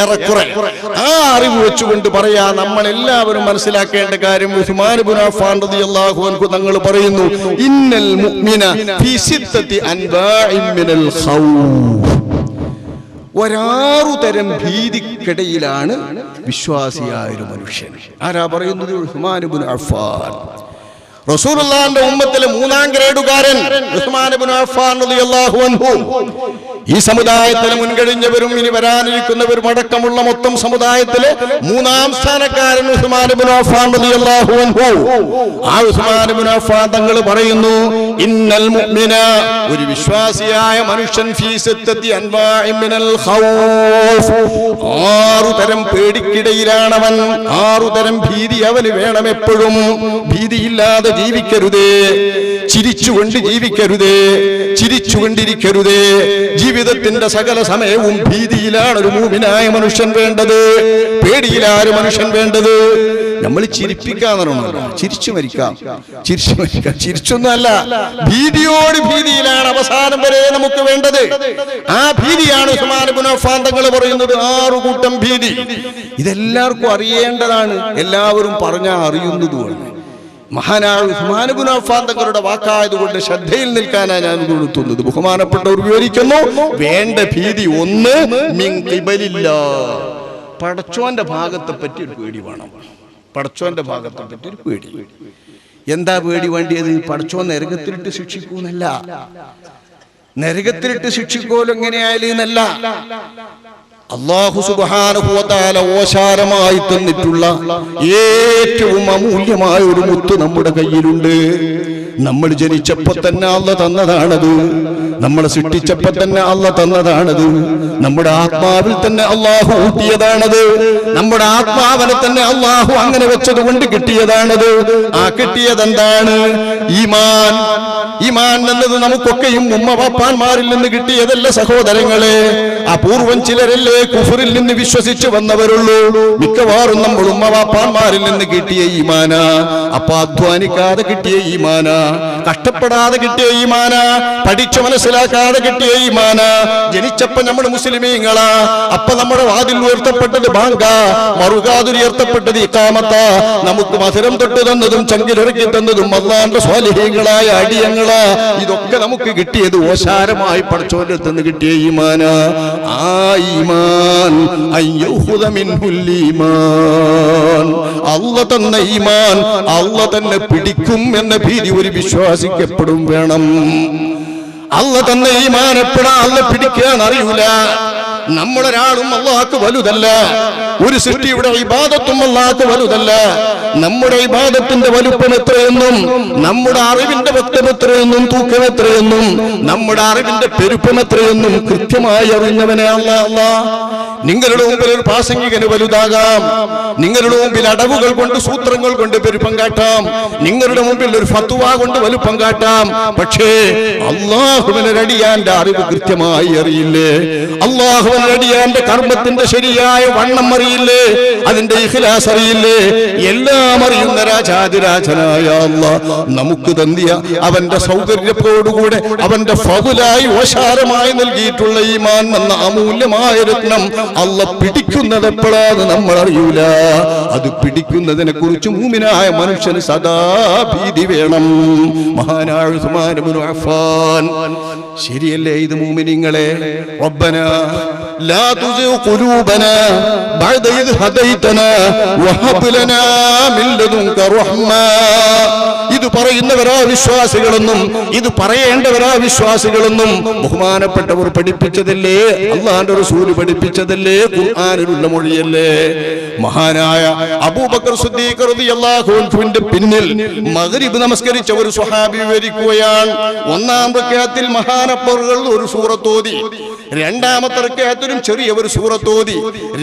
ഏറെക്കുറെ. ആ അറിവ് വെച്ചുകൊണ്ട് പറയാ നമ്മൾ എല്ലാവരും മനസ്സിലാക്കേണ്ട കാര്യം തങ്ങൾ പറയുന്നു ഇന്നൽ മുഅ്മിന ഫീ സിത്തത്തി മിനൽ ഒരാറു തരം ഭീതിക്കിടയിലാണ് വിശ്വാസിയായ ഒരു മനുഷ്യൻ. ആരാ പറയുന്നത്? ഇബ്നു അഫ്ഫാൻ. റസൂലുള്ളാഹിന്റെ ഉമ്മത്തിലെ മൂന്നാം ഗ്രേഡുകാരൻ ഉസ്മാൻ ഇബ്നു അഫ്ഫാൻ റളിയല്ലാഹു അൻഹു. ഈ സമുദായത്തിലെ മുൻകഴിഞ്ഞവരും ഇനി വരാനിരിക്കുന്നവരും അടക്കമുള്ള മൊത്തം സമുദായത്തിലെ മൂന്നാം സ്ഥാനക്കാരൻ ഉസ്മാൻ ഇബ്നു അഫ്ഫാൻ റളിയല്ലാഹു അൻഹു. ആ ഉസ്മാൻ ഇബ്നു അഫ്ഫാൻ തങ്ങൾ പറയുന്നു ഇന്നൽ മുഅ്മിന ഒരു വിശ്വാസിയായ മനുഷ്യൻ ഫീ സിത്തത്തി അൻവാഇ മിനൽ ഖൗഫ്. ആറു തരം പേടിക്കിടയിലാണവൻ ആറു തരം ഭീതി അവന് വേണം എപ്പോഴും. ഭീതിയില്ലാതെ ജീവിക്കരുതേ. ചിരിച്ചുകൊണ്ട് ജീവിക്കരുതേ ചിരിച്ചുകൊണ്ടിരിക്കരുതേ. ജീവിതത്തിന്റെ സകല സമയവും ഭീതിയിലാണ് ഒരു മൂമിനായ മനുഷ്യൻ വേണ്ടത്. പേടിയിലാണ് മനുഷ്യൻ വേണ്ടത്. നമ്മൾ ചിരിപ്പിക്കാന്നറിയണമല്ലോ ചിരിച്ചു മരിക്കാം. ചിരിച്ചു മരിക്കാം. ചിരിച്ചൊന്നുമല്ല. ഭീതിയോട് ഭീതിയിലാണ് അവസാനം വരെ നമുക്ക് വേണ്ടത്. ആ ഭീതിയാണ് ഇബ്നു പറയുന്നത് ആറു കൂട്ടം ഭീതി. ഇതെല്ലാവർക്കും അറിയേണ്ടതാണ്. എല്ലാവരും പറഞ്ഞാൽ അറിയുന്നതുമാണ്. മഹാനായ അഫ്ഫാൻ തങ്ങളുടെ വാക്കായതുകൊണ്ട് ശ്രദ്ധയിൽ നിൽക്കാനാണ് ഞാൻ കൊടുത്തുന്നത് ബഹുമാനപ്പെട്ടവർ വിവരിക്കുന്നു വേണ്ട ഭീതി ഒന്ന് മിൻ ഖിബലില്ല. പടച്ചോന്റെ ഭാഗത്തെ പറ്റി ഒരു പേടി വേണം. പടച്ചോന്റെ ഭാഗത്തെ പറ്റി ഒരു പേടി. എന്താ പേടി വേണ്ടിയത്? പടച്ചോൻ നരകത്തിലിട്ട് ശിക്ഷിക്കൂന്നല്ല. നരകത്തിലിട്ട് ശിക്ഷിക്കോലും എങ്ങനെയായാലും എന്നല്ല. അള്ളാഹു സുബാനുഭവത്താല ഓശാരമായി തന്നിട്ടുള്ള ഏറ്റവും അമൂല്യമായ ഒരു മുത്ത് നമ്മുടെ കയ്യിലുണ്ട്. നമ്മൾ ജനിച്ചപ്പോ തന്നെ അല്ല തന്നതാണത്. നമ്മളെ സൃഷ്ടിച്ചപ്പോ തന്നെ അല്ല തന്നതാണത്. നമ്മുടെ ആത്മാവിൽ തന്നെ അള്ളാഹു ഊട്ടിയതാണത്. നമ്മുടെ ആത്മാവിനെ തന്നെ അള്ളാഹു അങ്ങനെ വെച്ചത് കൊണ്ട് കിട്ടിയതാണത്. ആ കിട്ടിയത് എന്താണ് ഈമാൻ. ഈമാൻ എന്നത് നമുക്കൊക്കെയും ഉമ്മ പാപ്പാന്മാരിൽ നിന്ന് കിട്ടിയതല്ല സഹോദരങ്ങളെ? അപൂർവം ചിലരല്ലേ കുഫറിൽ നിന്ന് വിശ്വസിച്ചു വന്നവരുള്ളൂ. മിക്കവാറും നമ്മൾ ഉമ്മ പാപ്പാന്മാരിൽ നിന്ന് കിട്ടിയ ഈമാന. അപ്പൊ അധ്വാനിക്കാതെ കിട്ടിയ ഈമാന. കഷ്ടപ്പെടാതെ കിട്ടിയ ഈമാന പഠിച്ചു മനസ്സിലാക്കാതെ കിട്ടിയ ഈമാന ജനിച്ചപ്പോ നമ്മൾ മുസ്ലിമീങ്ങളാ അപ്പൊ നമ്മുടെ വാതിൽ ഉയർത്തപ്പെട്ടത് ബാങ്ക മറുകാതിൽ ഉയർത്തപ്പെട്ടത് ഇക്കാമത്ത നമുക്ക് മധുരം തൊട്ട് തന്നതും ചങ്കിലിറക്കി തന്നതും അള്ളാന്റെ സ്വാലിഹ്യങ്ങളായ അടിയങ്ങളാ. ഇതൊക്കെ നമുക്ക് കിട്ടിയത് ഓശാരമായി പടച്ചോന്റെ നിന്ന് കിട്ടിയ ഈമാന ആ ഈമാൻ അല്ല തന്ന ഈമാൻ അല്ല തന്നെ പിടിക്കും എന്ന ഭീതി ഒരു വിശ്വാസിക്ക് എപ്പോഴും വേണം. അല്ല തന്നെ ഈ മാനപ്പെടാ അല്ല പിടിക്കാൻ അറിയൂല. നമ്മളൊരാളും അള്ളാഹ് വലുതല്ല. ഒരു സൃഷ്ടിയുടെ ഇബാദത്തും അല്ലാത്ത വലുതല്ല. നമ്മുടെ ഇബാദത്തിന്റെ വലുപ്പം എത്രയെന്നും നമ്മുടെ അറിവിന്റെ വ്യക്തം എത്രയെന്നും തൂക്കം എത്രയെന്നും നമ്മുടെ അറിവിന്റെ പെരുപ്പം എത്രയെന്നും കൃത്യമായി അറിഞ്ഞവനെ അല്ല അല്ല. നിങ്ങളുടെ മുമ്പിൽ ഒരു പ്രാസംഗികന് വലുതാകാം. നിങ്ങളുടെ മുമ്പിൽ അടവുകൾ കൊണ്ട് സൂത്രങ്ങൾ കൊണ്ട് പെരുപ്പം കാട്ടാം. നിങ്ങളുടെ മുമ്പിൽ ഒരു ഫത്തുവ കൊണ്ട് വലുപ്പം കാട്ടാം. പക്ഷേ അള്ളാഹുവിനടിയാന്റെ അറിവ് കൃത്യമായി അറിയില്ലേ? അള്ളാഹുവിനടിയാന്റെ കർമ്മത്തിന്റെ ശരിയായ വണ്ണം അറിയില്ലേ അതിന്റെ ഇഖ്ലാസ് അറിയില്ലേ? എല്ലാം അറിയുന്ന രാജാതിരാജനായ നമുക്ക് തന്നിയ അവന്റെ സൗകര്യത്തോടുകൂടെ അവന്റെ ഫകുലായി ഓശാരമായി നൽകിയിട്ടുള്ള ഈമാൻ എന്ന അമൂല്യമായ രത്നം അല്ല പിടിക്കുന്നത് എപ്പോഴാന്ന് നമ്മൾ അറിയൂല. അത് പിടിക്കുന്നതിനെ കുറിച്ച് മൂമിനായ മനുഷ്യന് സദാ ഭീതി വേണം. മഹാനായ ശരിയല്ലേ ഇത് മൂമിനിങ്ങളെ? റബ്ബന. لا تزغ قلوبنا بعد إذ هديتنا وهب لنا من لدنك رحمة ഇത് പറയുന്നവരാ വിശ്വാസികളെന്നും ഇത് പറയേണ്ടവരാ വിശ്വാസികളെന്നും ബഹുമാനപ്പെട്ടവർ പഠിപ്പിച്ചതല്ലേ അള്ളാന്റെ റസൂല് പഠിപ്പിച്ചതല്ലേ ഖുർആനിലുള്ള മൊഴിയല്ലേ മഹാനായ അബൂബക്കർ സിദ്ദീഖ് റളിയല്ലാഹു അൻഹുവിന്റെ പിന്നിൽ മഗ്രിബ് നമസ്കരിച്ച ഒരു സ്വഹാബി വിവരിക്കുകയാണ് ഒന്നാം റക്അത്തിൽ മഹാനപ്പറുകൾ ഒരു സൂറത്തോതി രണ്ടാമത്തെ റക്അത്തിലും ചെറിയ ഒരു സൂറത്തോതി.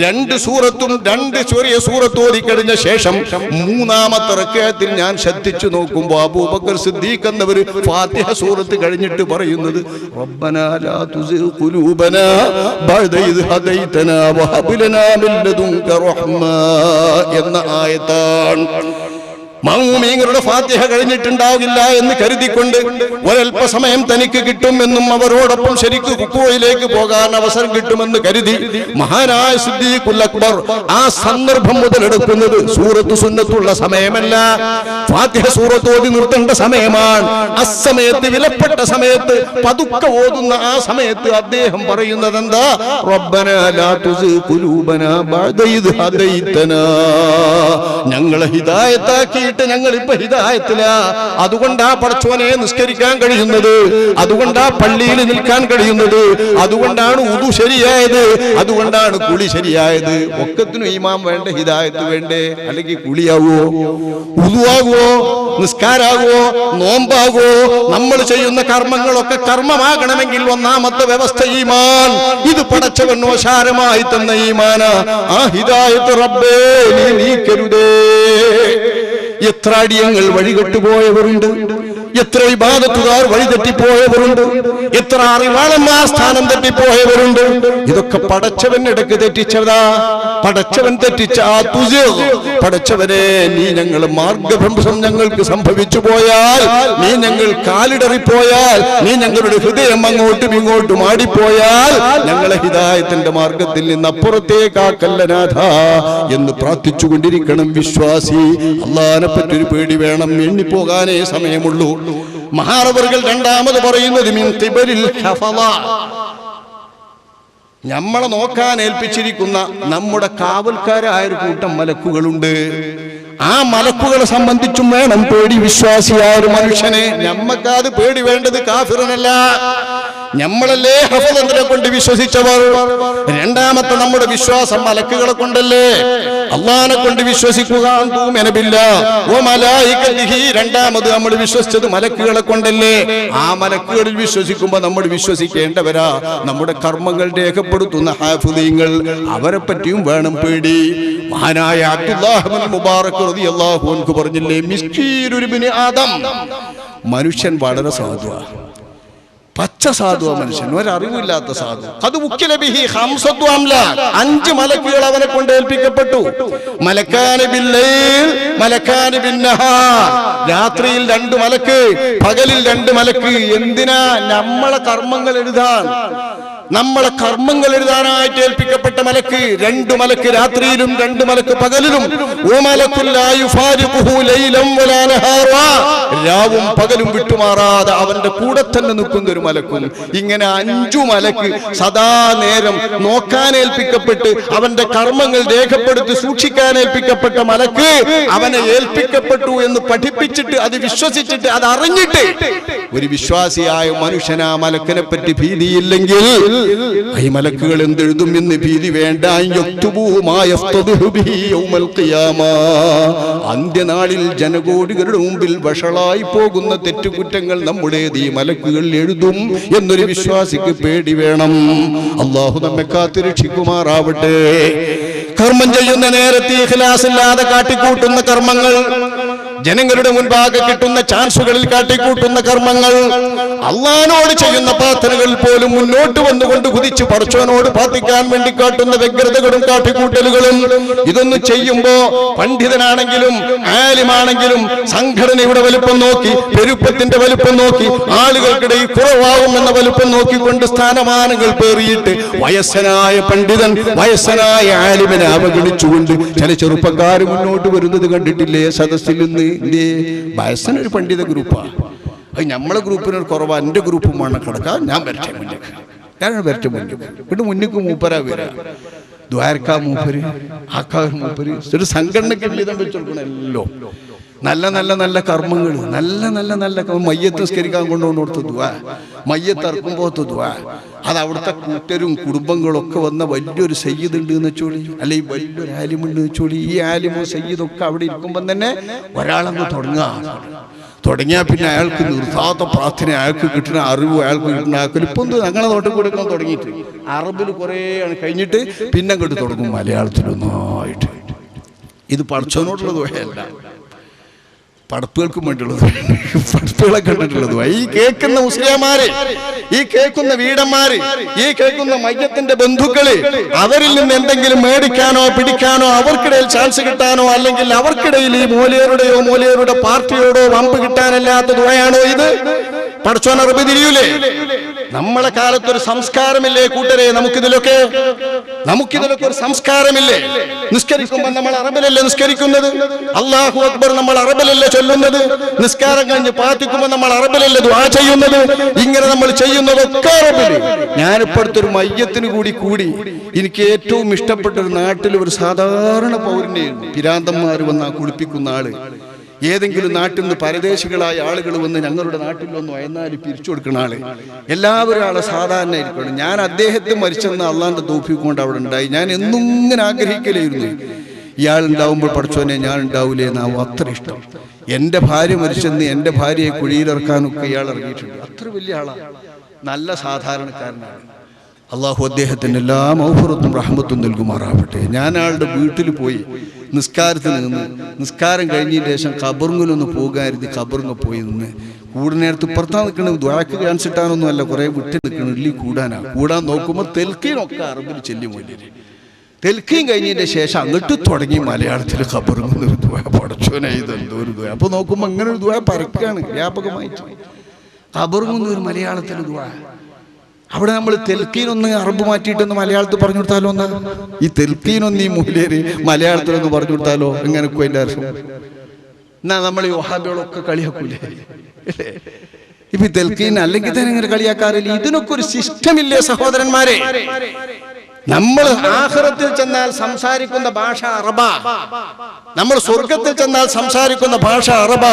രണ്ട് സൂറത്തും രണ്ട് ചെറിയ സൂറത്തോതി കഴിഞ്ഞ ശേഷം മൂന്നാമത്തെ റക്അത്തിൽ ഞാൻ ശ്രദ്ധിച്ചു നോക്കുമ്പോൾ അബൂബക്കർ സിദ്ദീഖ് എന്നവർ ഫാത്തിഹ സൂറത്ത് കഴിഞ്ഞിട്ട് പറയുന്നത് റബ്ബനാ ലാ തുസിഗ് ഖുലൂബനാ ബഅദ ഇദ് ഹദൈതനാ വഹബ് ലനാ മിൻ ലദുൻക റഹ്മ എന്ന ആയത്താണ്. മൗമീങ്ങളുടെ ഫാത്തിഹ കഴിഞ്ഞിട്ടുണ്ടാവില്ല എന്ന് കരുതിക്കൊണ്ട് ഒരൽപ്പസമയം തനിക്ക് കിട്ടുമെന്നും അവരോടൊപ്പം ശരിക്ക് കുക്കുവയിലേക്ക് പോകാൻ അവസരം കിട്ടുമെന്ന് കരുതി മഹാനായ സിദ്ദീഖുൽ അക്ബർ ആ സന്ദർഭം മുതലെടുക്കുന്നത് സൂറത്ത് സുന്നത്തുള്ള സമയമല്ല. ഫാത്തിഹ സൂറത്ത് ഓതി നിർത്തേണ്ട സമയമാണ്. അസമയത്ത് വിലപ്പെട്ട സമയത്ത് പതുക്കെ ഓതുന്ന ആ സമയത്ത് അദ്ദേഹം പറയുന്നത് എന്താ ലാ ഞങ്ങളെ ഹിദായത്താക്കിയിട്ട് ഞങ്ങൾ ഇപ്പൊ ഹിതായത്തില. അതുകൊണ്ടാ പടച്ചോനെ നിസ്കരിക്കാൻ കഴിയുന്നത്. അതുകൊണ്ടാ പള്ളിയിൽ നിൽക്കാൻ കഴിയുന്നത്. അതുകൊണ്ടാണ് ഉദു ശരിയായത്. അതുകൊണ്ടാണ് കുളി ശരിയായത്. ഒക്കത്തിനും ഈമാം വേണ്ട ഹിതായത്ത് വേണ്ടേ? അല്ലെങ്കിൽ കുളിയാവോ? ഉതുവാകുവോ നിസ്കാരാകുവോ? നോമ്പാകുവോ? നമ്മൾ ചെയ്യുന്ന കർമ്മങ്ങളൊക്കെ കർമ്മമാകണമെങ്കിൽ ഒന്നാമത്തെ വ്യവസ്ഥ ഈമാൻ. ഇത് പടച്ചവൻ ഓശാരമായി തന്ന ഈമാന. ആ ഹിതായത്ത് റബ്ബേ നീ നീക്കരുതേ. എത്ര അടിയങ്ങൾ വഴികെട്ടുപോയവരുണ്ട് എത്ര വിവാദത്തുകാർ വഴി തെറ്റിപ്പോയവരുണ്ട് എത്ര അറിവാളന്മാർ സ്ഥാനം തെറ്റിപ്പോയവരുണ്ട്? ഇതൊക്കെ പടച്ചവൻ ഇടയ്ക്ക് തെറ്റിച്ചതാ. പടച്ചവൻ തെറ്റിച്ച ആ തുജ് പടച്ചവനെ നീ ഞങ്ങൾ മാർഗഭ്രംശം ഞങ്ങൾക്ക് സംഭവിച്ചു പോയാൽ നീ ഞങ്ങൾ കാലിടറിപ്പോയാൽ നീ ഞങ്ങളുടെ ഹൃദയം അങ്ങോട്ടും ഇങ്ങോട്ടും ആടിപ്പോയാൽ ഞങ്ങളെ ഹിതായത്തിന്റെ മാർഗത്തിൽ നിന്ന് അപ്പുറത്തേക്കാക്കല്ലനാഥ എന്ന് പ്രാർത്ഥിച്ചു കൊണ്ടിരിക്കണം വിശ്വാസി അള്ളഹാനെ പറ്റൊരു പേടി വേണം എണ്ണിപ്പോകാനേ സമയമുള്ളൂ മഹാറവറുകൾ രണ്ടാമത് പറയുന്നത്. നമ്മളെ നോക്കാൻ ഏൽപ്പിച്ചിരിക്കുന്ന നമ്മുടെ കാവൽക്കാരായ ഒരു കൂട്ടം മലക്കുകളുണ്ട്. ആ മലക്കുകളെ സംബന്ധിച്ചും വേണം പേടി വിശ്വാസിയായ ഒരു മനുഷ്യനെ. നമ്മക്കാത് പേടി വേണ്ടത് കാഫിറനല്ല. നമ്മളല്ലേ ഹഫദന്തിനെ കൊണ്ട് വിശ്വസിച്ചവർ? രണ്ടാമത്തെ നമ്മുടെ വിശ്വാസം മലക്കുകളെ കൊണ്ടല്ലേ? അള്ളഹാനെ കൊണ്ട് വിശ്വസിക്കുക. രണ്ടാമത് നമ്മൾ വിശ്വസിച്ചത് മലക്കുകളെ കൊണ്ടല്ലേ? ആ മലക്കുകളിൽ വിശ്വസിക്കുമ്പോ നമ്മൾ വിശ്വസിക്കേണ്ടവരാ. നമ്മുടെ കർമ്മങ്ങൾ രേഖപ്പെടുത്തുന്ന ഹാഫുദീങ്ങൾ. അവരെ പറ്റിയും വേണം പേടി. മഹാനായ അബ്ദുല്ലാഹിബ്നുൽ മുബാറക് അൻഹു പറഞ്ഞില്ലേ മിസ്കീനുൽ ഇബ്നു ആദം മനുഷ്യൻ വളരെ സാധുവാ. പച്ച സാധുവ മനുഷ്യൻ. ഒരറിവില്ലാത്ത സാധു അത് മുഖ്യലബിഹി ഹംസത്തു അംലാക്. അഞ്ച് മലക്കുകൾ അവനെ കൊണ്ട് ഏൽപ്പിക്കപ്പെട്ടു. മലക്കാന് മലക്കാന മലക്കാന് ബിന്നഹാർ രാത്രിയിൽ രണ്ട് മലക്ക് പകലിൽ രണ്ട് മലക്ക്. എന്തിനാ നമ്മളെ കർമ്മങ്ങൾ എഴുതാൻ? നമ്മളെ കർമ്മങ്ങൾ എഴുതാനായിട്ട് ഏൽപ്പിക്കപ്പെട്ട മലക്ക് രണ്ടു മലക്ക് രാത്രിയിലും രണ്ടു മലക്ക് പകലിലും. രാവും പകലും വിട്ടുമാറാതെ അവന്റെ കൂടെ തന്നെ നിൽക്കുന്ന ഒരു മലക്കും ഇങ്ങനെ അഞ്ചു മലക്ക് സദാ നേരം നോക്കാൻ ഏൽപ്പിക്കപ്പെട്ട് അവന്റെ കർമ്മങ്ങൾ രേഖപ്പെടുത്തി സൂക്ഷിക്കാൻ ഏൽപ്പിക്കപ്പെട്ട മലക്ക് അവനെ ഏൽപ്പിക്കപ്പെട്ടു എന്ന് പഠിപ്പിച്ചിട്ട് അത് വിശ്വസിച്ചിട്ട് അത് അറിഞ്ഞിട്ട് ഒരു വിശ്വാസിയായ മനുഷ്യനാ മലക്കിനെ പറ്റി ഭീതിയില്ലെങ്കിൽ മലക്കുകൾ എന്തെഴുതും എന്ന് ഭീതി വേണ്ട. അന്ത്യനാളിൽ ജനകോടികളുടെ മുമ്പിൽ വഷളായി പോകുന്ന തെറ്റുകുറ്റങ്ങൾ നമ്മുടേത് ഈ മലക്കുകൾ എഴുതും എന്നൊരു വിശ്വാസിക്ക് പേടി വേണം അള്ളാഹു നമ്മെ കാത്തിരക്ഷിക്കുമാറാവട്ടെ കർമ്മം ചെയ്യുന്ന നേരത്തെ ഇഖ്ലാസ് ഇല്ലാതെ കാട്ടിക്കൂട്ടുന്ന കർമ്മങ്ങൾ ജനങ്ങളുടെ മുൻപാകെ കിട്ടുന്ന ചാൻസുകളിൽ കാട്ടിക്കൂട്ടുന്ന കർമ്മങ്ങൾ അള്ളഹാനോട് ചെയ്യുന്ന പ്രാർത്ഥനകളിൽ പോലും മുന്നോട്ട് വന്നുകൊണ്ട് കുതിച്ച് പടച്ചവനോട് പ്രാർത്ഥിക്കാൻ വേണ്ടി കാട്ടുന്ന വ്യഗ്രതകളും കാട്ടിക്കൂട്ടലുകളും ഇതൊന്നും ചെയ്യുമ്പോ പണ്ഡിതനാണെങ്കിലും ആലിമാണെങ്കിലും സംഘടനയുടെ വലുപ്പം നോക്കി പെരുപ്പത്തിന്റെ വലുപ്പം നോക്കി ആളുകൾക്കിടയിൽ കുറവാകുമെന്ന വലുപ്പം നോക്കിക്കൊണ്ട് സ്ഥാനമാനങ്ങൾ പേറിയിട്ട് വയസ്സനായ പണ്ഡിതൻ വയസ്സനായ ആലിമനെ അവഗണിച്ചുകൊണ്ട് ചില ചെറുപ്പക്കാർ മുന്നോട്ട് വരുന്നത് കണ്ടിട്ടില്ലേ സദസ്സിൽ നിന്ന്? ഇല്ലേ വയസ്സനൊരു പണ്ഡിത ഗ്രൂപ്പാണ് അത് നമ്മളെ ഗ്രൂപ്പിനൊരു കുറവാണ് എന്റെ ഗ്രൂപ്പും വേണം കിടക്കാൻ. ഞാൻ വരട്ടെ മുന്നിൽ. ഞാനാണ് വരട്ടെ മുന്നിൽ. ഇവിടെ മുന്നിക്ക് മൂപ്പരാ വരാ. ദ്വാരക്കാ മൂപ്പര് ആക്കാ മൂപ്പര് ഒരു സംഘടനയ്ക്ക് വീതം വെച്ചെടുക്കണല്ലോ നല്ല നല്ല നല്ല കർമ്മങ്ങൾ നല്ല നല്ല നല്ല. മയ്യത്ത് നിസ്കരിക്കാൻ കൊണ്ടുകൊണ്ട് കൊടുത്ത ദ്വാ മയ്യത്ത് ഇറക്കുമ്പോൾ ദ്വാ അത് അവിടുത്തെ കൂട്ടരും കുടുംബങ്ങളും ഒക്കെ വന്ന വലിയൊരു സയ്യിദ് ഉണ്ട് എന്ന് വെച്ചോളി. അല്ലെ ഈ വലിയൊരു ആലിമുണ്ട് എന്ന് വെച്ചോളി. ഈ ആലിമോ സയ്യിദൊക്കെ അവിടെ ഇരിക്കുമ്പം തന്നെ ഒരാളങ്ങ് തുടങ്ങുക തുടങ്ങിയാൽ പിന്നെ അയാൾക്ക് നിർത്താത്ത പ്രാർത്ഥന അയാൾക്ക് കിട്ടുന്ന അറിവ് അയാൾക്ക് കിട്ടുന്ന അയാൾക്ക് ഇപ്പം ഞങ്ങളെ നോട്ട് കൊടുക്കാൻ തുടങ്ങിയിട്ട്? അറബിൽ കുറേ കഴിഞ്ഞിട്ട് പിന്നെ അങ്ങോട്ട് തുടങ്ങും. മലയാളത്തിലൊന്നായിട്ട്. ഇത് പഠിച്ചവനോടുള്ള ദോഷമല്ല പടപ്പുകൾക്കും വേണ്ടിയുള്ളത്. ഈ കേൾക്കുന്ന മുസ്ലിംമാര് ഈ കേൾക്കുന്ന വീടന്മാര് ഈ കേൾക്കുന്ന മയ്യത്തിന്റെ ബന്ധുക്കൾ അവരിൽ നിന്ന് എന്തെങ്കിലും മേടിക്കാനോ പിടിക്കാനോ അവർക്കിടയിൽ ചാൻസ് കിട്ടാനോ അല്ലെങ്കിൽ അവർക്കിടയിൽ ഈ മൂലയരുടെയോ മൂലയരുടെ പാർട്ടിയോടോ വമ്പ് കിട്ടാനല്ലാത്ത ദുആയാണോ ഇത്? പടച്ചോൻ അറിവ് തിരിയൂലേ? നമ്മളെ കാലത്ത് ഒരു സംസ്കാരമില്ലേ കൂട്ടരെ? നമുക്കിതിലൊക്കെ നമുക്കിതിലൊക്കെ ഒരു സംസ്കാരമില്ലേ? നിസ്കരിക്കുമ്പോൾ നമ്മൾ അറബിലല്ലേ നിസ്കരിക്കുന്നത്? അള്ളാഹു അക്ബർ നമ്മൾ അറബിലല്ലേ ചൊല്ലുന്നത്? നിസ്കാരം കഴിഞ്ഞ് പ്രാർത്ഥിക്കുമ്പോൾ നമ്മൾ അറബിലല്ലേ ദുആ ചെയ്യുന്നത്? ഇങ്ങനെ നമ്മൾ ചെയ്യുന്നതൊക്കെ അറബിൽ. ഞാനിപ്പോഴത്തെ അടുത്തൊരു മയ്യത്തിന് കൂടി കൂടി എനിക്ക് ഏറ്റവും ഇഷ്ടപ്പെട്ട ഒരു നാട്ടിൽ ഒരു സാധാരണ പൗരനെയാണ് പിരാന്തന്മാർ വന്ന് കുളിപ്പിക്കുന്ന ആൾ. ഏതെങ്കിലും നാട്ടിൽ നിന്ന് പരദേശികളായ ആളുകൾ വന്ന് ഞങ്ങളുടെ നാട്ടിൽ വന്നു അയന്നാൽ പിരിച്ചു കൊടുക്കുന്ന ആൾ. എല്ലാവരും ആളെ സാധാരണ ആയിരിക്കണം. ഞാൻ അദ്ദേഹത്തെ മരിച്ചെന്ന് അള്ളാന്റെ തോപ്പിക്കൊണ്ട് അവിടെ ഉണ്ടായി. ഞാൻ എന്നും ഇങ്ങനെ ആഗ്രഹിക്കലായിരുന്നു. ഇയാൾ ഉണ്ടാവുമ്പോൾ പഠിച്ചോനെ ഞാൻ ഉണ്ടാവൂലേ എന്നാവും. അത്ര ഇഷ്ടം. എന്റെ ഭാര്യ മരിച്ചെന്ന് എന്റെ ഭാര്യയെ കുഴിയിലിറക്കാനൊക്കെ ഇയാൾ ഇറങ്ങിയിട്ടുണ്ട്. അത്ര വലിയ ആളാണ് നല്ല സാധാരണക്കാരനാണ്. അള്ളാഹു അദ്ദേഹത്തിന് എല്ലാ മൗഫറത്തും റഹ്മത്തും നൽകുമാറാവട്ടെ. ഞാൻ ആളുടെ വീട്ടിൽ പോയി നിസ്കാരത്തിൽ നിന്ന് നിസ്കാരം കഴിഞ്ഞതിന് ശേഷം കബറുങ്ങിലൊന്ന് പോകാരുതി കബറിങ്ങ പോയി നിന്ന് കൂടെ നേരത്ത് ഇപ്പുറത്താ നിൽക്കണത് ദ്വാക്ക് കാണിച്ചിട്ടാണൊന്നും അല്ല കുറെ വിട്ട് നിൽക്കണം ഇല്ലി കൂടാനാ. കൂടാൻ നോക്കുമ്പോൾ തെൽക്കീനൊക്കെ അറബിൽ ചെല്ലി മൂല്യം തെൽക്കീൻ കഴിഞ്ഞതിന്റെ ശേഷം അങ്ങോട്ട് തുടങ്ങി മലയാളത്തിൽ ഖബറുങ്ങുന്ന ഒരു ദ്വാ പടച്ചോനായി ഇതെന്തോ ഒരു ദ്വാ അപ്പോൾ നോക്കുമ്പോൾ അങ്ങനെ ഒരു ദ്വാ പരക്കാണ് വ്യാപകമായിട്ട്. ഖബറുങ്ങുന്ന ഒരു മലയാളത്തിൽ ദ്വാ അവിടെ നമ്മൾ തെൽക്കീനൊന്ന് അറബ് മാറ്റിയിട്ടൊന്ന് മലയാളത്തിൽ പറഞ്ഞു കൊടുത്താലോ ഒന്ന്? ഈ തെൽക്കീനൊന്ന് ഈ മൂലേര് മലയാളത്തിലൊന്ന് പറഞ്ഞു കൊടുത്താലോ? എങ്ങനെ അതിന്റെ അർത്ഥം എന്നാ നമ്മൾ ഈ വഹാബികളൊക്കെ കളിയാക്കൂലേ? ഇപ്പൊ തെൽക്കീൻ അല്ലെങ്കിൽ തന്നെ ഇങ്ങനെ കളിയാക്കാറില്ല. ഇതിനൊക്കെ ഒരു സിസ്റ്റം ഇല്ലേ സഹോദരന്മാരെ? നമ്മൾ ആഹ്റത്തിൽ ചെന്നാൽ സംസാരിക്കുന്ന ഭാഷ അറബ. നമ്മൾ സ്വർഗത്തിൽ ചെന്നാൽ സംസാരിക്കുന്ന ഭാഷ അറബ.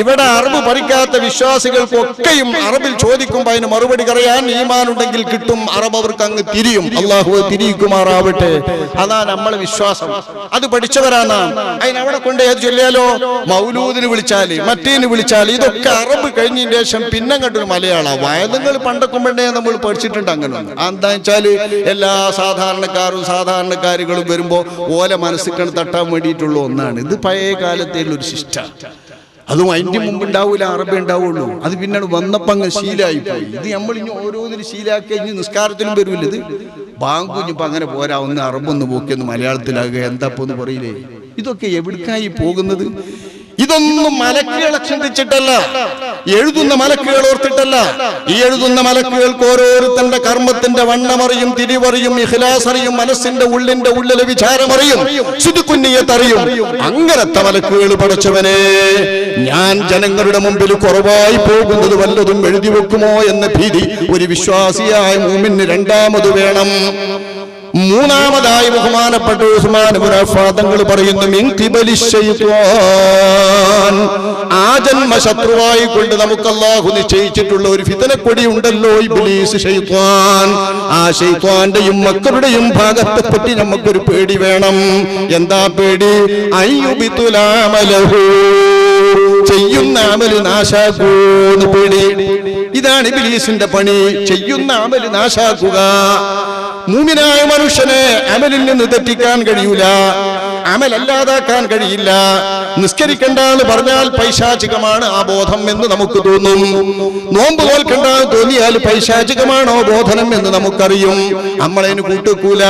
ഇവിടെ അറബ് പഠിക്കാത്ത വിശ്വാസികൾക്കൊക്കെയും അറബിൽ ചോദിക്കുമ്പോൾ അതിന് മറുപടി പറയാൻ ഈമാൻ ഉണ്ടെങ്കിൽ കിട്ടും. അറബ് അവർക്ക് അങ്ങ് തിരിയും. അള്ളാഹു തിരിയിക്കുമാറാവട്ടെ. അതാ നമ്മളെ വിശ്വാസം. അത് പഠിച്ചവരാണ്. അതിനവിടെ കൊണ്ട് ഏത് ചൊല്ലിയാലോ? മൗലൂദിന് വിളിച്ചാൽ മറ്റേന് വിളിച്ചാൽ. ഇതൊക്കെ അറബ് കഴിഞ്ഞതിന് ശേഷം പിന്നെ കണ്ടൊരു മലയാള. വയലുകൾ പണ്ടൊക്കെ നമ്മൾ പഠിച്ചിട്ടുണ്ട് അങ്ങനെ. എന്താ വെച്ചാൽ എല്ലാ സാധാരണക്കാരും സാധാരണക്കാരികളും വരുമ്പോൾ ഓല മനസ്സിക്കണ് തട്ടാൻ വേണ്ടിയിട്ടുള്ള ഒന്നാണ്. ഇത് പഴയ കാലത്തേലുള്ള ഒരു ശിഷ്ട. അതും അതിന്റെ മുമ്പ് ഉണ്ടാവൂല അറബി ഉണ്ടാവുള്ളൂ. അത് പിന്നീട് വന്നപ്പോ അങ്ങ് ശീലായി പോയി. ഇത് നമ്മൾ ഇനി ഓരോന്നിനും ശീലാക്കി കഴിഞ്ഞ് നിസ്കാരത്തിലും വരുമില്ല ഇത്. ബാങ്കു ഇനിയിപ്പോ അങ്ങനെ പോരാ. ഒന്ന് അറബൊന്ന് പോക്കിയൊന്ന് മലയാളത്തിലാകുക. എന്താ പോന്ന് പറയില്ലേ? ഇതൊക്കെ എവിടേക്കായി പോകുന്നത്? ഇതൊന്നും മലക്കുകളെ ചിന്തിച്ചിട്ടല്ല. എഴുതുന്ന മലക്കുകൾ ഓർത്തിട്ടല്ല. ഈ എഴുതുന്ന മലക്കുകൾക്ക് ഓരോരുത്തരുടെ കർമ്മത്തിന്റെ വണ്ണമറിയും തിരിവറിയും ഇഖ്ലാസറിയും മനസ്സിന്റെ ഉള്ളിന്റെ ഉള്ളിലെ വിചാരമറിയും ശുദ്ധുക്കുന്നിയത്തറിയും അങ്ങനത്തെ മലക്കുകൾ പഠിച്ചവനെ ഞാൻ ജനങ്ങളുടെ മുമ്പിൽ കുറവായി പോകുന്നത് വല്ലതും എഴുതി വെക്കുമോ എന്ന ഭീതി ഒരു വിശ്വാസിയായ മൂമിന് രണ്ടാമത് വേണം. മൂന്നാമതായി ബഹുമാനപ്പെട്ട ഉസ്മാൻ പറയുന്നു ആ ജന്മ ശത്രുവായി കൊണ്ട് നമുക്ക് അള്ളാഹു നിശ്ചയിച്ചിട്ടുള്ള ഒരു ഫിതനക്കൊടി ഉണ്ടല്ലോ ഇബ്ലീസ് ആ മക്കളുടെയും ഭാഗത്തെ പറ്റി നമുക്കൊരു പേടി വേണം. എന്താ പേടി? അയ്യുബിത്തുലാമലഹു ചെയ്യുന്ന അമൽ നാശാക്കൂന്ന് പേടി. ഇതാണ് ഇബിലീസിന്റെ പണി. ചെയ്യുന്ന അമൽ നാശാക്കുക. മൂമിനായ മനുഷ്യനെ അമലിൽ നിന്ന് തെറ്റിക്കാൻ കഴിയൂല. അമലല്ലാതാക്കാൻ കഴിയില്ല. നിസ്കരിക്കണ്ട എന്ന് പറഞ്ഞാൽ പൈശാചികമാണ് ആ ബോധം എന്ന് നമുക്ക് തോന്നും. നോമ്പ് തോൽക്കണ്ട എന്ന് തോന്നിയാൽ പൈശാചികമാണോ ബോധനം എന്ന് നമുക്കറിയും. നമ്മളതിന് കൂട്ടുക്കൂല.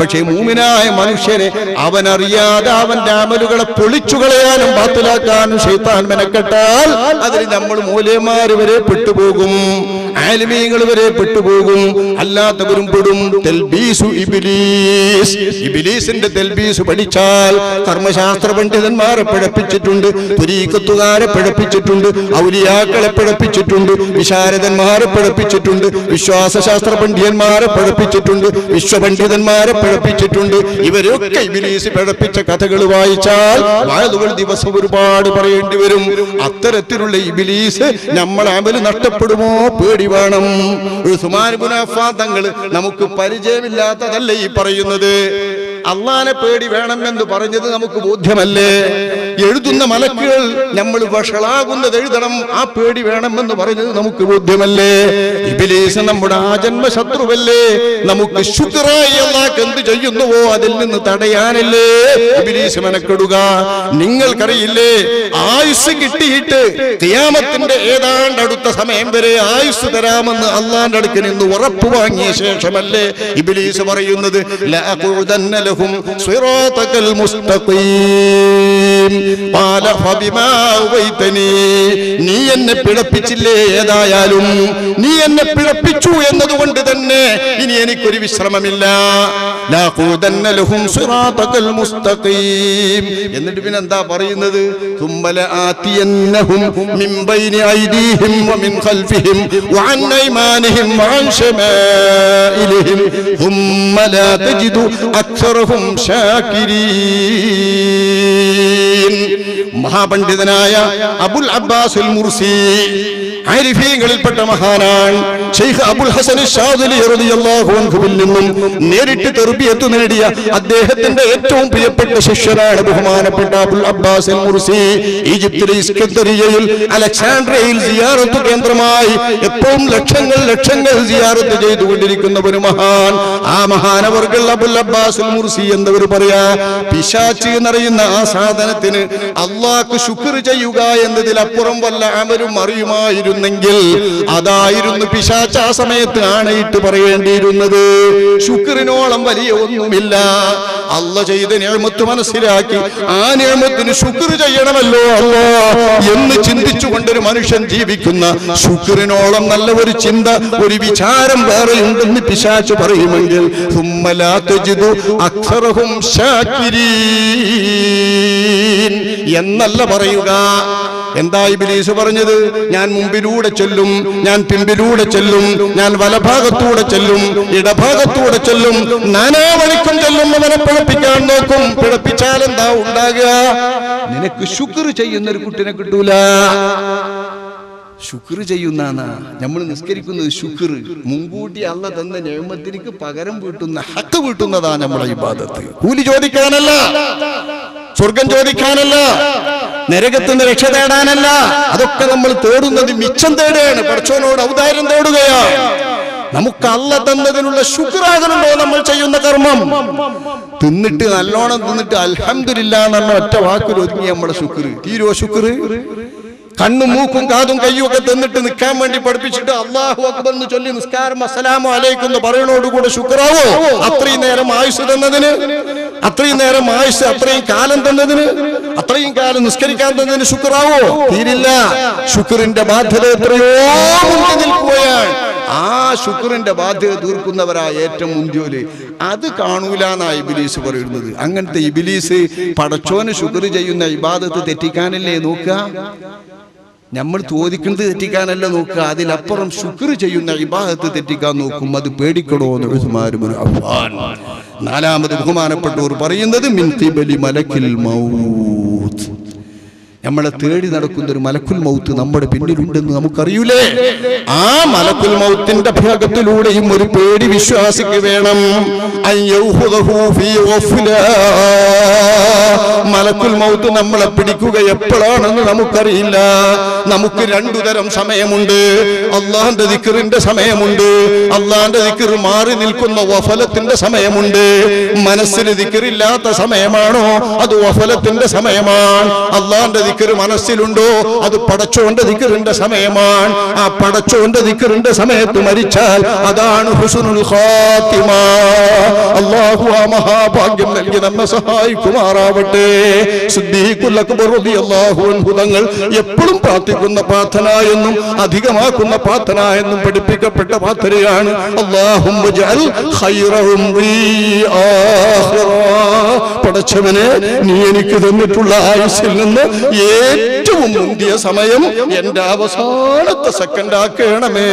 പക്ഷേ മൂമിനായ മനുഷ്യനെ അവനറിയാതെ അവന്റെ അമലുകളെ പൊളിച്ചുകളയാനും ബാത്തിലാക്കാനും ഷെയ്ത്താൻ മെനക്കെട്ടാൽ അതിൽ നമ്മൾ മൂല്യമാര് വരെ പെട്ടുപോകും. ആലിമീങ്ങൾ വരെ പെട്ടുപോകും. അല്ലാത്തവരും പെടും. തെൽബീസു ഇബിലീസ്. ഇബിലീസിന്റെ തെൽബീസ് പഠിച്ചാൽ കർമ്മശാസ്ത്ര പണ്ഡിതന്മാരെ പിഴപ്പിച്ചിട്ടുണ്ട് പുരീക്കത്തുകാരെ പിഴപ്പിച്ചിട്ടുണ്ട് ഔലിയാക്കളെ പിഴപ്പിച്ചിട്ടുണ്ട് വിശാരദന്മാരെ പിഴപ്പിച്ചിട്ടുണ്ട് വിശ്വാസശാസ്ത്ര പണ്ഡിതന്മാരെ പിഴപ്പിച്ചിട്ടുണ്ട് വിശ്വപണ്ഡിതന്മാരെ പിഴപ്പിച്ചിട്ടുണ്ട്. ഇവരൊക്കെ ഇബിലീസ് പിഴപ്പിച്ച കഥകൾ വായിച്ചാൽ വായതുകൾ ദിവസം ഒരുപാട് പറയേണ്ടി വരും. അത്തരത്തിലുള്ള ഇബിലീസ് നമ്മൾ അമൽ നഷ്ടപ്പെടുമോ? പേടി വേണം. ഇബ്നു അഫ്ഫാൻ തങ്ങൾ നമുക്ക് പരിചയമില്ലാത്തതല്ല ഈ പറയുന്നത്. അള്ളാനെ പേടി വേണമെന്ന് പറഞ്ഞത് നമുക്ക് ബോധ്യമല്ലേ? എഴുതുന്ന മലക്കുകൾ നമ്മൾ വഷളാകുന്നത് എഴുതണം ആ പേടി വേണമെന്ന് പറഞ്ഞത് നമുക്ക് ബോധ്യമല്ലേ? ഇബിലീസ് നമ്മുടെ ആജന്മ ശത്രുവല്ലേ നമുക്ക് ശുക്രായി അള്ളാഹ് എന്ത് ചെയ്യുന്നുവോ അതിൽ നിന്ന് തടയാനല്ലേ? ഇബിലീസ് മെനക്കെടുക. നിങ്ങൾക്കറിയില്ലേ ആയുസ് കിട്ടിയിട്ട് തിയാമത്തിന്റെ ഏതാണ്ട് അടുത്ത സമയം വരെ ആയുസ് തരാമെന്ന് അള്ളാന്റെ അടുക്കൽ നിന്ന് ഉറപ്പ് വാങ്ങിയ ശേഷമല്ലേ ഇബിലീസ് പറയുന്നത്? ലഹും സിറാത്തകൽ മുസ്തഖീം ഖാല ഫബിമാ ഉവൈതനി നീ എന്നെ പിഴപ്പിച്ചില്ലേ ഏതായാലും നീ എന്നെ പിഴപ്പിച്ചു എന്നതുകൊണ്ട് തന്നെ ഇനി എനിക്കൊരു വിശ്രമമില്ല ലഅഖുദന്ന ലഹും സിറാത്തകൽ മുസ്തഖീം എന്നിട്ട് പിന്നെ എന്താ പറയുന്നത് തുമ്മല ആതിയന്നഹും മിൻ ബൈനി ഐദീഹിം വമിൻ ഖൽഫിഹിം വഅൻ അയ്മാനിഹിം വഅൻ ശമാഇലിഹിം ثم لا تجد أكثرهم അക്സറഹും മഹാപണ്ഡിതനായ അബുൽ അബ്ബാസുൽ മുർസി. ആരിഫീങ്ങളിൽപ്പെട്ട മഹാനാണ് ഷെയ്ഖ് അബുൽ ഹസൻ നിന്നും നേരിട്ട് തെർബിയത്ത് നേടിയ അദ്ദേഹത്തിന്റെ ഏറ്റവും പ്രിയപ്പെട്ട ശിഷ്യനാണ് ബഹുമാനപ്പെട്ട അബുൽ അബ്ബാസ് മുർസി ഈജിപ്തിലെ ഇസ്കന്ദരിയയിൽ അലക്സാണ്ട്രിയയിൽ സിയാറത്ത് കേന്ദ്രമായി എപ്പോഴും ലക്ഷങ്ങൾ ലക്ഷങ്ങൾ സിയാറത്ത് ചെയ്തുകൊണ്ടിരിക്കുന്ന ഒരു മഹാൻ. ആ മഹാനവർകൾ അബുൽ അബ്ബാസ് മുർസി എന്നവർ പറയാ പിശാച്ച് എന്നറിയുന്ന ആ സാധനത്തിന് അള്ളാഹ്ക്ക് ശുക്ർ ചെയ്യുക എന്നതിലപ്പുറം വല്ല അമരും ആയിരുന്നെങ്കിൽ അതായിരുന്നു പിശാച്ച ആ സമയത്ത് ആണയിട്ട് പറയേണ്ടിയിരുന്നത്. ശുക്രിനോളം വലിയ ഒന്നുമില്ല. അല്ല ചെയ്ത നിയമത്ത് മനസ്സിലാക്കി ആ നിയമത്തിന് ശുക്ർ ചെയ്യണമല്ലോ അല്ലോ എന്ന് ചിന്തിച്ചുകൊണ്ടൊരു മനുഷ്യൻ ജീവിക്കുന്ന ശുക്രിനോളം നല്ല ഒരു ചിന്ത ഒരു വിചാരം വേറെ ഉണ്ടെന്ന് പിശാച്ച് പറയുമെങ്കിൽ അക്ഷരവും എന്നല്ല പറയുക. എന്താ ഇബിലീസ് പറഞ്ഞത്? ഞാൻ മുമ്പിലൂടെ ചെല്ലും ഞാൻ പിമ്പിലൂടെ ചെല്ലും ഞാൻ വലഭാഗത്തൂടെ ചെല്ലും ഇടഭാഗത്തൂടെ ചെല്ലും നാനാവഴിക്കും ചെല്ലും അവനെ പിഴപ്പിക്കാൻ നോക്കും. പിഴപ്പിച്ചാൽ എന്താ ഉണ്ടാകുക? നിനക്ക് ശുക്ർ ചെയ്യുന്ന ഒരു കുട്ടിനെ കിട്ടൂല. ശുക്ർ ചെയ്യുന്ന നമ്മൾ നിസ്കരിക്കുന്നത് ശുക്ർ. മുൻകൂട്ടി അല്ല തന്ന നിയമത്തിലേക്ക് പകരം വീട്ടുന്ന ഹക്ക് വീട്ടുന്നതാ നമ്മളെ ഭാഗത്ത് കൂലി ചോദിക്കാനല്ല. സ്വർഗം ചോദിക്കാനല്ല നരകത്തിൽ നിന്ന് രക്ഷ തേടാനല്ല. അതൊക്കെ നമ്മൾ തേടുന്നത് മിച്ചം തേടുകയാണ്. പഠിച്ചവനോട് ഔദാര്യം തേടുകയാണ്. നമുക്ക് അല്ല തന്നതിനുള്ള ശുക്രാകനുണ്ടോ നമ്മൾ ചെയ്യുന്ന കർമ്മം. തിന്നിട്ട് നല്ലോണം തിന്നിട്ട് അൽഹംദുലില്ല എന്നുള്ള ഒറ്റ വാക്കിൽ ഒതുങ്ങി നമ്മുടെ ശുക്ര് തീരോ ശുക്ർ? കണ്ണും മൂക്കും കാതും കയ്യും ഒക്കെ തന്നിട്ട് നിൽക്കാൻ വേണ്ടി പഠിപ്പിച്ചിട്ട് അള്ളാഹു അക്ബർ എന്ന് ചൊല്ലി നിസ്കാരം അസലാമോ അലൈക്കും എന്ന് പറയണോടുകൂടെ ശുക്രാവോ? അത്രയും നേരം ആയുസ് തന്നതിന് അത്രയും നേരം ആയുസ് അത്രയും കാലം തന്നതിന് അത്രയും കാലം നിസ്കരിക്കാൻ തന്നതിന് ശുക്രാവോ? തീരില്ല. ശുക്രിന്റെ ബാധ്യത എത്രയോ മുന്നിൽ നിൽക്കുകയാണ് ആ ശുക്രന്റെ ബാധ്യത തീർക്കുന്നവരാ ഏറ്റവും മുന്തിയോൽ അത് കാണൂലാന്നാ ഇബിലീസ് പറയുന്നത്. അങ്ങനത്തെ ഇബിലീസ് പടച്ചോന് ശുക്ർ ചെയ്യുന്ന ഇബാദത്ത് തെറ്റിക്കാനല്ലേ നോക്കുക? നമ്മൾ ചോദിക്കുന്നത് തെറ്റിക്കാനല്ല നോക്കുക. അതിലപ്പുറം ശുക്ർ ചെയ്യുന്ന ഇബാദത്ത് തെറ്റിക്കാൻ നോക്കും. അത് പേടിക്കണോ എന്ന് നാലാമത് ബഹുമാനപ്പെട്ടവർ പറയുന്നത് മിൻതിബലി മലക്കിൽ മൗത്ത് നമ്മളെ തേടി നടക്കുന്ന ഒരു മലക്കുൽ മൗത്ത് നമ്മുടെ പിന്നിലുണ്ടെന്ന് നമുക്കറിയൂലേ? ആ മലക്കുൽ മൗത്തിന്റെ ഭാഗത്തിലൂടെയും ഒരു പേടി വിശ്വാസിക്ക് വേണം. മലക്കുൽ മൗത്ത് നമ്മളെ പിടിക്കുക എപ്പോഴാണെന്ന് നമുക്കറിയില്ല. നമുക്ക് രണ്ടു തരം സമയമുണ്ട്. അള്ളാന്റെ ദിക്കറിന്റെ സമയമുണ്ട്. അള്ളാന്റെ ദിക്കർ മാറി നിൽക്കുന്ന വഫലത്തിന്റെ സമയമുണ്ട്. മനസ്സിന് ദിക്കറില്ലാത്ത സമയമാണോ? അത് വഫലത്തിന്റെ സമയമാണ്. അള്ളാന്റെ ദിക്കർ മനസ്സിലുണ്ടോ? അത് പടച്ചോന്റെ ദിക്കറിന്റെ സമയമാണ്. ആ പടച്ചോന്റെ ദിക്കറിന്റെ സമയത്ത് മരിച്ചാൽ അതാണ് ഹുസുനുൽ ഖാത്തിമ. അള്ളാഹു ആ മഹാഭാഗ്യം നൽകി നമ്മെ സഹായിക്കുമാറാവട്ടെ. തങ്ങൾ എപ്പോഴും പ്രാർത്ഥിക്കുന്ന പ്രാർത്ഥന എന്നും അധികമാക്കുന്ന പ്രാർത്ഥന എന്നും പഠിപ്പിക്കപ്പെട്ട പ്രാർത്ഥനയാണ്. ആഖിറ. പടച്ചവനെ നീ എനിക്ക് തന്നിട്ടുള്ള ആയുസ്സിൽ നിന്ന് ഏറ്റവും മുന്തിയ സമയം എന്റെ അവസാനത്തെ സെക്കൻഡ് ആക്കണമേ.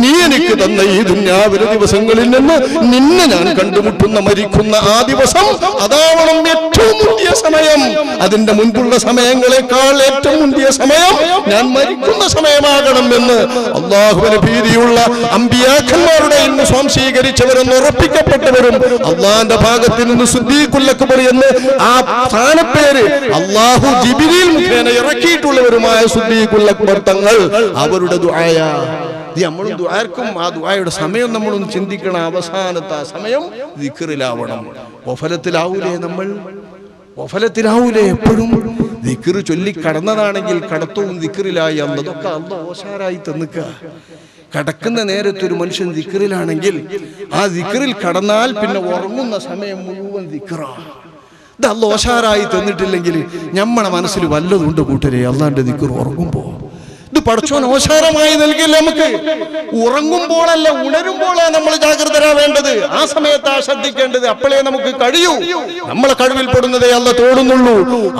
നീ എനിക്ക് തന്ന ഈ ദുന്യാവിലെ ദിവസങ്ങളിൽ നിന്ന് നിന്നെ ഞാൻ കണ്ടുമുട്ടുന്ന മരിക്കുന്ന ആ ദിവസം അതാവണം ഏറ്റവും മുന്തിയ സമയം. അതിന്റെ മുൻപുള്ള സമയങ്ങളെക്കാൾ ഏറ്റവും മുന്തിയ സമയം ഞാൻ മരിക്കുന്ന സമയമാകണം എന്ന് അള്ളാഹുവിന് ഭീതിയുള്ള അമ്പിയാക്കന്മാരുടെ ഇന്ന് സ്വാംശീകരിച്ചവരെന്ന് ഉറപ്പിക്കപ്പെട്ടവരും അള്ളാന്റെ ഭാഗത്ത് നിന്ന് സുദ്ദീഖുല്ലക്കുബർ എന്ന് ആ സ്ഥാനപ്പേര് അള്ളാഹു ജിബ്രീൽ മുഖേന ഇറക്കിയിട്ടുള്ളവരുമായ സുദ്ദീഖുല്ലക്ബർ തങ്ങൾ അവരുടെ ദുആയ. നമ്മളും ദുആർക്കും ആ ദുആയുടെ സമയം നമ്മളൊന്ന് ചിന്തിക്കണം. അവസാനത്തെ ആ സമയം ദിക്റിലാവണം. ഒഫലത്തിലാവൂലേ നമ്മൾ? ഒഫലത്തിലാവൂലേ എപ്പോഴും? ദിക്റ് ചൊല്ലി കടന്നതാണെങ്കിൽ കടത്തവും ദിക്റിലായി അന്നതൊക്കെ അന്ന് ഓശാരായി തന്നിക്ക. കടക്കുന്ന നേരത്തെ ഒരു മനുഷ്യൻ ദിക്റിലാണെങ്കിൽ ആ ദിക്റിൽ കടന്നാൽ പിന്നെ ഉറങ്ങുന്ന സമയം മുഴുവൻ ദിക്കറാണ് ഇത് അല്ലോഷാരായി തന്നിട്ടില്ലെങ്കിൽ ഞമ്മളെ മനസ്സിൽ വല്ലതുണ്ട് കൂട്ടരെ അള്ളാന്റെ ദിക്ർ ഉറങ്ങുമ്പോ. ഇത് പടച്ചോൻ ഓശാരമായി നൽകില്ല നമുക്ക്? ഉറങ്ങുമ്പോഴല്ല ഉണരുമ്പോഴാണ് നമ്മൾ ജാഗ്രതരാവേണ്ടത് ആ സമയത്ത് ശ്രദ്ധിക്കേണ്ടത്. അപ്പോഴേ നമുക്ക് കഴിയൂ. നമ്മളെ കഴിവിൽ പെടുന്നതേ അല്ല തോടുന്നുള്ളൂ.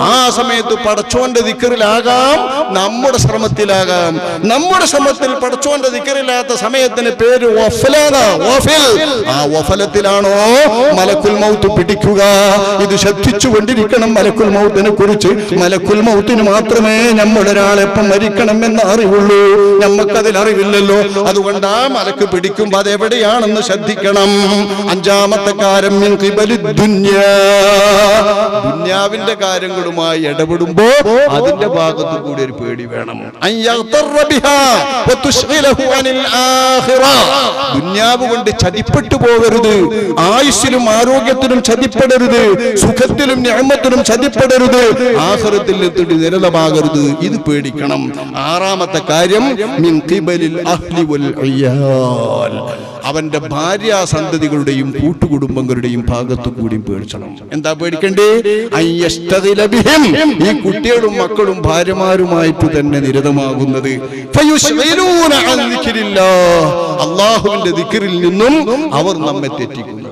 ആ സമയത്ത് പടച്ചോന്റെ ദിക്കറിലാകാം നമ്മുടെ ശ്രമത്തിലാകാം. നമ്മുടെ ശ്രമത്തിൽ പടച്ചോന്റെ ദിക്കറില്ലാത്ത സമയത്തിന് പേര് ഓഫിൽ. ആ വഫലത്തിലാണോ? മലക്കുൽ മൗത്ത് പിടിക്കുക. ഇത് ശ്രദ്ധിച്ചു കൊണ്ടിരിക്കണം മലക്കുൽ മൗത്തിനെ കുറിച്ച്. മലക്കുൽ മൗത്തിന് മാത്രമേ നമ്മളൊരാളെപ്പം മരിക്കണം എന്ന അറിവുള്ളൂ. നമുക്കതിൽ അറിവില്ലല്ലോ. അതുകൊണ്ട് ആ മലക്ക് പിടിക്കുമ്പോ അതെവിടെയാണെന്ന് ശ്രദ്ധിക്കണം. അഞ്ചാമത്തെ കാര്യം. ദുന്യാവിന്റെ കാര്യങ്ങളുമായി ഇടപെടുമ്പോ അതിന്റെ ഭാഗത്തു കൂടി ഒരു പേടി വേണം. ദുന്യാവ് കൊണ്ട് ചതിപ്പെട്ടു പോകരുത്. ആയുസ്സിലും ആരോഗ്യത്തിലും ചതിപ്പെടരുത്. സുഖത്തിലും ഞാമത്തിലും ചതിപ്പെടരുത്. ആഹ്റത്തിൽ എത്തിട്ട് ഇത് പേടിക്കണം. ആറാമത്തെ കാര്യം മിൻ വൽ. അവന്റെ ഭാര്യാസന്തതികളുടെയും കൂട്ടുകുടുംബങ്ങളുടെയും ഭാഗത്തു കൂടി പേടിച്ചണം എന്താ പേടിക്കണ്ടേ ബിഹിം. ഈ കുട്ടികളും മക്കളും ഭാര്യമാരുമായിട്ട് തന്നെ നിരതമാകുന്നത്. അള്ളാഹുവിന്റെ ദിക്കറിൽ നിന്നും അവർ നമ്മെ തെറ്റിക്കുന്നത്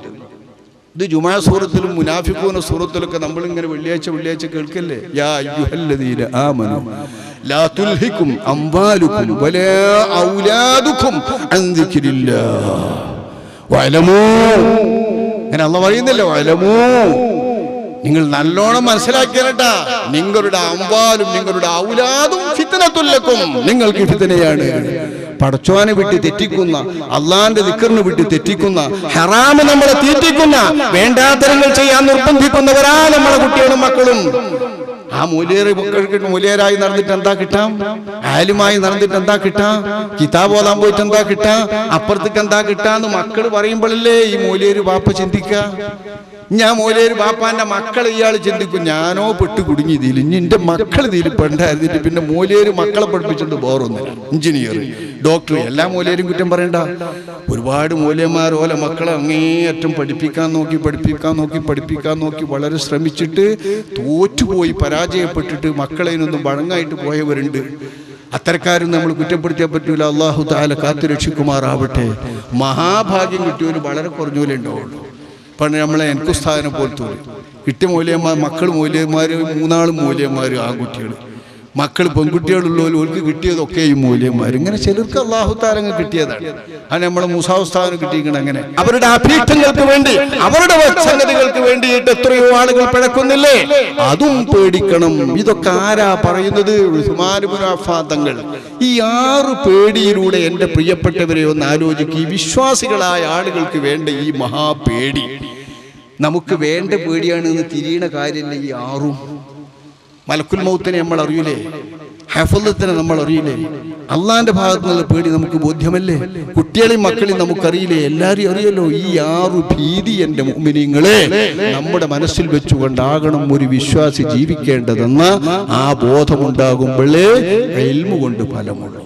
ഇത് ജുമാ സൂറത്തിലും മുനാഫിക്കൂന സൂറത്തിലൊക്കെ നമ്മൾ ഇങ്ങനെ വെള്ളിയാഴ്ച വെള്ളിയാഴ്ച കേൾക്കല്ലേ? യാ അയ്യുഹല്ലദീന ആമനു ലാ തുൽഹിക്കും അംവാലുക്കും വലാ ഔലാദുക്കും അൻ ദിക്രില്ലാഹ്. വഅലമൂ അങ്ങനെ അള്ളാഹ് പറയുന്നില്ല? വഅലമൂ നിങ്ങൾ നല്ലോണം മനസ്സിലാക്കിയാലട്ട. നിങ്ങളുടെ അമ്പാലും നിങ്ങളുടെ ഔലാദും ഫിത്തനത്തുല്ലക്കും നിങ്ങൾക്ക് ഫിത്തനയാണ് പടച്ചോനെ വിട്ട് തെറ്റിക്കുന്ന അള്ളാന്റെ ദിക്കറിന് വിട്ട് തെറ്റിക്കുന്ന ഹറാമ് നമ്മളെ തീറ്റിക്കുന്ന വേണ്ടാത്തരങ്ങൾ ചെയ്യാൻ നിർബന്ധിക്കുന്നവരാ നമ്മളെ കുട്ടികളും മക്കളും. ആ മക്കൾക്ക് മൂല്യരായി നടന്നിട്ട് എന്താ കിട്ടാം? ആലുമായി നടന്നിട്ട് എന്താ കിട്ടാം? കിതാബ് ഓതാൻ പോയിട്ട് എന്താ കിട്ടാ? അപ്പുറത്തേക്ക് എന്താ കിട്ടാന്ന് മക്കൾ പറയുമ്പോഴല്ലേ ഈ മൂല്യേര് വാപ്പ ചിന്തിക്കുക ഞാൻ മൂലയൊരു ബാപ്പാന്റെ മക്കൾ ഇയാൾ ചിന്തിക്കും ഞാനോ പെട്ട് കുടുങ്ങി ഇതിൽ ഇനി എന്റെ മക്കൾ ഇതിൽ പെണ്ടായിരുന്നിട്ട് പിന്നെ മോലേര് മക്കളെ പഠിപ്പിച്ചിട്ട് ബോറൊന്നുമില്ല എഞ്ചിനീയർ ഡോക്ടർ എല്ലാ മോലേരും കുറ്റം പറയണ്ട. ഒരുപാട് മൂല്യന്മാർ ഓലെ മക്കളെ അങ്ങേയറ്റം പഠിപ്പിക്കാൻ നോക്കി പഠിപ്പിക്കാൻ നോക്കി പഠിപ്പിക്കാൻ നോക്കി വളരെ ശ്രമിച്ചിട്ട് തോറ്റുപോയി പരാജയപ്പെട്ടിട്ട് മക്കളെ നിന്നും വഴങ്ങായിട്ട് പോയവരുണ്ട്. അത്തരക്കാരും നമ്മൾ കുറ്റപ്പെടുത്തിയാൽ പറ്റൂല. അള്ളാഹു താല കാത്തു രക്ഷിക്കുമാറാവട്ടെ. മഹാഭാഗ്യം കിട്ടിയവര് വളരെ കുറഞ്ഞോലേ ഉണ്ടാവുള്ളൂ. പണ്ട് നമ്മളെ എനിക്കുസ്ഥാനം പോലത്തെ കിട്ടിയ മൂല്യന്മാർ മക്കൾ മൂല്യന്മാർ മൂന്നാളും മൂല്യന്മാർ ആൺകുട്ടികൾ മക്കൾ പെൺകുട്ടികളുള്ളവർ ഓർക്ക് കിട്ടിയതൊക്കെ ഈ മൂല്യന്മാർ ഇങ്ങനെ ചിലർക്ക് അള്ളാഹു താരങ്ങൾ കിട്ടിയതാണ്. അത് നമ്മളെ മുസാവസ്ഥാനം കിട്ടിയിരിക്കണം അങ്ങനെ. അവരുടെ അഭീഷ്ടങ്ങൾക്ക് വേണ്ടി അവരുടെ സംഗതികൾക്ക് വേണ്ടിയിട്ട് എത്രയോ ആളുകൾ പിഴക്കുന്നില്ലേ? അതും പേടിക്കണം. ഇതൊക്കെ ആരാ പറയുന്നത്? ഉസ്മാനുബുനാഫാദങ്ങൾ ഈ ആറ് പേടിയിലൂടെ എന്റെ പ്രിയപ്പെട്ടവരെ ഒന്ന് ആലോചിക്കുക ഈ വിശ്വാസികളായ ആളുകൾക്ക് വേണ്ട ഈ മഹാപേടി. നമുക്ക് വേണ്ട പേടിയാണെന്ന് തിരിയണ കാര്യമില്ല ഈ ആറും. മലക്കുൽ മൗത്തിനെ നമ്മൾ അറിയില്ലേ ഹെഫലത്തിനെ നമ്മൾ അറിയില്ലേ അള്ളാന്റെ ഭാഗത്തു നിന്നുള്ള പേടി നമുക്ക് ബോധ്യമല്ലേ? കുട്ടികളെയും മക്കളെയും നമുക്കറിയില്ലേ? എല്ലാരെയും അറിയല്ലോ ഈ ആറു ഭീതി എന്റെ മുമിനിങ്ങളെ നമ്മുടെ മനസ്സിൽ വെച്ചുകൊണ്ടാകണം ഒരു വിശ്വാസി ജീവിക്കേണ്ടതെന്ന ആ ബോധമുണ്ടാകുമ്പോഴേ എൽമുകൊണ്ട് ഫലമുള്ളൂ.